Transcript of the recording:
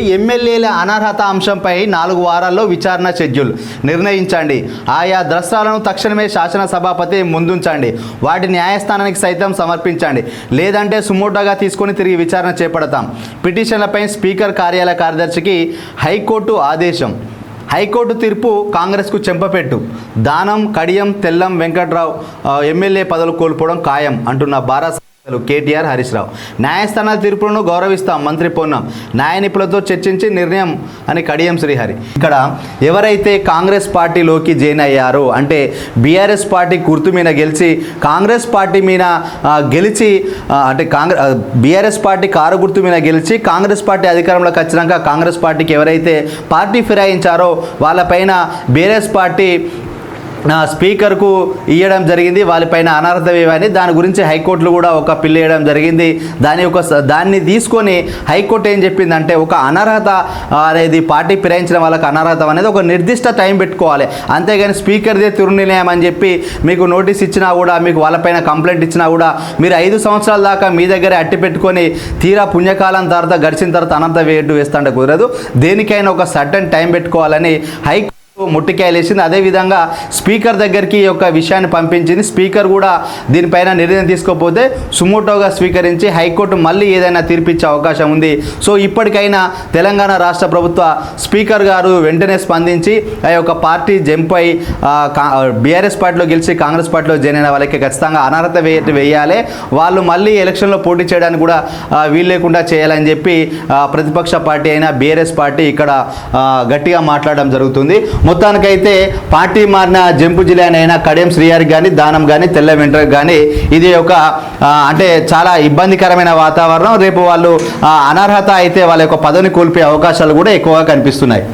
ఎమ్మెల్యేల అనర్హత అంశంపై నాలుగు వారాల్లో విచారణ షెడ్యూల్. నిర్ణయించండి. ఆయా ద్రష్టాలను తక్షణమే శాసనసభాపతి ముందుంచండి. వాటి న్యాయస్థానానికి సైతం సమర్పించండి. లేదంటే సుమోటోగా తీసుకొని తిరిగి విచారణ చేపడతాం. పిటిషన్లపై స్పీకర్ కార్యాలయ కార్యదర్శికి హైకోర్టు ఆదేశం. హైకోర్టు తీర్పు కాంగ్రెస్కు చెంపపెట్టు. దానం కడియం తెల్లం వెంకట్రావు ఎమ్మెల్యే పదవులు కోల్పోవడం ఖాయం అంటున్న భారత కేటీఆర్ హరీష్ రావు. న్యాయస్థానాల తీర్పులను గౌరవిస్తాం మంత్రి పొన్నం. న్యాయ నిపుణులతో చర్చించి నిర్ణయం అని కడియం శ్రీహరి. ఇక్కడ ఎవరైతే కాంగ్రెస్ పార్టీలోకి జాయిన్ అయ్యారో అంటే బీఆర్ఎస్ పార్టీ గుర్తు మీద గెలిచి కాంగ్రెస్ పార్టీ మీద గెలిచి అంటే కాంగ్రెస్ బీఆర్ఎస్ పార్టీ కారు గుర్తు మీద గెలిచి కాంగ్రెస్ పార్టీ అధికారంలోకి వచ్చినాక కాంగ్రెస్ పార్టీకి ఎవరైతే పార్టీ ఫిరాయించారో వాళ్ళపైన బీఆర్ఎస్ పార్టీ స్పీకర్కు ఇవ్వడం జరిగింది వాళ్ళపైన అనర్హత వేయని దాని గురించి హైకోర్టులు కూడా ఒక పిల్లు వేయడం జరిగింది. దాని యొక్క దాన్ని తీసుకొని హైకోర్టు ఏం చెప్పిందంటే ఒక అనర్హత అనేది పార్టీ ఫిరాయించిన వాళ్ళకి అనర్హత అనేది ఒక నిర్దిష్ట టైం పెట్టుకోవాలి. అంతేగాని స్పీకర్దే తిరునిర్ణయం అని చెప్పి మీకు నోటీస్ ఇచ్చినా కూడా మీకు వాళ్ళపైన కంప్లైంట్ ఇచ్చినా కూడా మీరు ఐదు సంవత్సరాల దాకా మీ దగ్గరే అట్టి పెట్టుకొని తీరా పుణ్యకాలం తర్వాత గడిచిన తర్వాత అనంత వేటు వేస్తుంటే కుదరదు. దేనికైనా ఒక సర్టన్ టైం పెట్టుకోవాలని హై ముట్టికాయలేసింది అదేవిధంగా స్పీకర్ దగ్గరికి ఈ యొక్క విషయాన్ని పంపించింది. స్పీకర్ కూడా దీనిపైన నిర్ణయం తీసుకోకపోతే సుమోటోగా స్వీకరించి హైకోర్టు మళ్ళీ ఏదైనా తీర్పిచ్చే అవకాశం ఉంది. సో ఇప్పటికైనా తెలంగాణ రాష్ట్ర ప్రభుత్వ స్పీకర్ గారు వెంటనే స్పందించి ఆ యొక్క పార్టీ జంపై బీఆర్ఎస్ పార్టీలో గెలిచి కాంగ్రెస్ పార్టీలో జాయిన్ అయిన వాళ్ళకి ఖచ్చితంగా అనర్హత వే వేయాలి. వాళ్ళు మళ్ళీ ఎలక్షన్లో పోటీ చేయడానికి కూడా వీలు లేకుండా చేయాలని చెప్పి ప్రతిపక్ష పార్టీ అయిన బీఆర్ఎస్ పార్టీ ఇక్కడ గట్టిగా మాట్లాడడం జరుగుతుంది. మొత్తానికైతే పార్టీ మారిన జంపు జిల్లానైనా కడియం శ్రీయారికి కానీ దానం కానీ తెల్ల వెంటర్ కానీ ఇది ఒక అంటే చాలా ఇబ్బందికరమైన వాతావరణం. రేపు వాళ్ళు అనర్హత అయితే వాళ్ళ యొక్క పదవిని కోల్పోయే అవకాశాలు కూడా ఎక్కువగా కనిపిస్తున్నాయి.